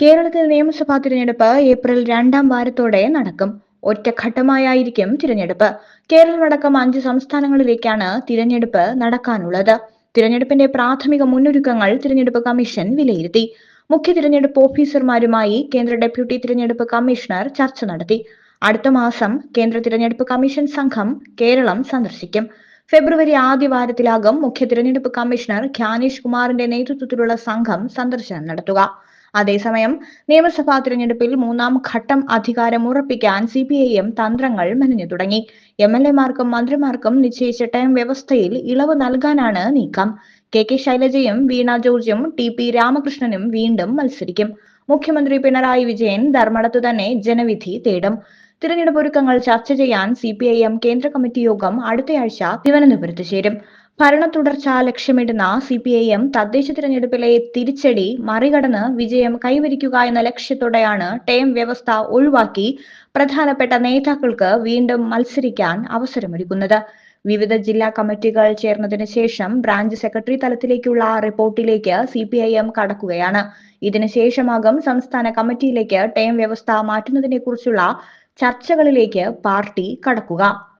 കേരളത്തിൽ നിയമസഭാ തിരഞ്ഞെടുപ്പ് ഏപ്രിൽ രണ്ടാം വാരത്തോടെ നടക്കും. ഒറ്റഘട്ടമായായിരിക്കും തിരഞ്ഞെടുപ്പ്. കേരളമടക്കം അഞ്ച് സംസ്ഥാനങ്ങളിലേക്കാണ് തിരഞ്ഞെടുപ്പ് നടക്കാനുള്ളത്. തിരഞ്ഞെടുപ്പിന്റെ പ്രാഥമിക മുന്നൊരുക്കങ്ങൾ തിരഞ്ഞെടുപ്പ് കമ്മീഷൻ വിലയിരുത്തി. മുഖ്യ തിരഞ്ഞെടുപ്പ് ഓഫീസർമാരുമായി കേന്ദ്ര ഡെപ്യൂട്ടി തിരഞ്ഞെടുപ്പ് കമ്മീഷണർ ചർച്ച നടത്തി. അടുത്ത മാസം കേന്ദ്ര തിരഞ്ഞെടുപ്പ് കമ്മീഷൻ സംഘം കേരളം സന്ദർശിക്കും. ഫെബ്രുവരി ആദ്യ വാരത്തിലാകും മുഖ്യ തിരഞ്ഞെടുപ്പ് കമ്മീഷണർ ഖ്യാനേഷ് കുമാറിന്റെ നേതൃത്വത്തിലുള്ള സംഘം സന്ദർശനം നടത്തുക. അതേസമയം നിയമസഭാ തിരഞ്ഞെടുപ്പിൽ മൂന്നാം ഘട്ടം അധികാരം ഉറപ്പിക്കാൻ സി പി ഐ എം തന്ത്രങ്ങൾ മെനഞ്ഞു തുടങ്ങി. എം എൽ എമാർക്കും മന്ത്രിമാർക്കും നിശ്ചയിച്ച ടൈം വ്യവസ്ഥയിൽ ഇളവ് നൽകാനാണ് നീക്കം. കെ കെ ശൈലജയും വീണ ജോർജും ടി പി രാമകൃഷ്ണനും വീണ്ടും മത്സരിക്കും. മുഖ്യമന്ത്രി പിണറായി വിജയൻ ധർമ്മടത്തു തന്നെ ജനവിധി തേടും. തിരഞ്ഞെടുപ്പ് ഒരുക്കങ്ങൾ ചർച്ച ചെയ്യാൻ സി കേന്ദ്ര കമ്മിറ്റി യോഗം അടുത്തയാഴ്ച തിരുവനന്തപുരത്ത് ചേരും. ഭരണ തുടർച്ച ലക്ഷ്യമിടുന്ന സി പി ഐ എം തദ്ദേശ തിരഞ്ഞെടുപ്പിലെ തിരിച്ചടി മറികടന്ന് വിജയം കൈവരിക്കുക എന്ന ലക്ഷ്യത്തോടെയാണ് ടേം വ്യവസ്ഥ ഒഴിവാക്കി പ്രധാനപ്പെട്ട നേതാക്കൾക്ക് വീണ്ടും മത്സരിക്കാൻ അവസരമൊരുക്കുന്നത്. വിവിധ ജില്ലാ കമ്മിറ്റികൾ ചേർന്നതിന് ശേഷം ബ്രാഞ്ച് സെക്രട്ടറി തലത്തിലേക്കുള്ള റിപ്പോർട്ടിലേക്ക് സി പി ഐ എം കടക്കുകയാണ്. ഇതിനുശേഷമാകും സംസ്ഥാന കമ്മിറ്റിയിലേക്ക് ടേം വ്യവസ്ഥ മാറ്റുന്നതിനെക്കുറിച്ചുള്ള ചർച്ചകളിലേക്ക് പാർട്ടി കടക്കുക.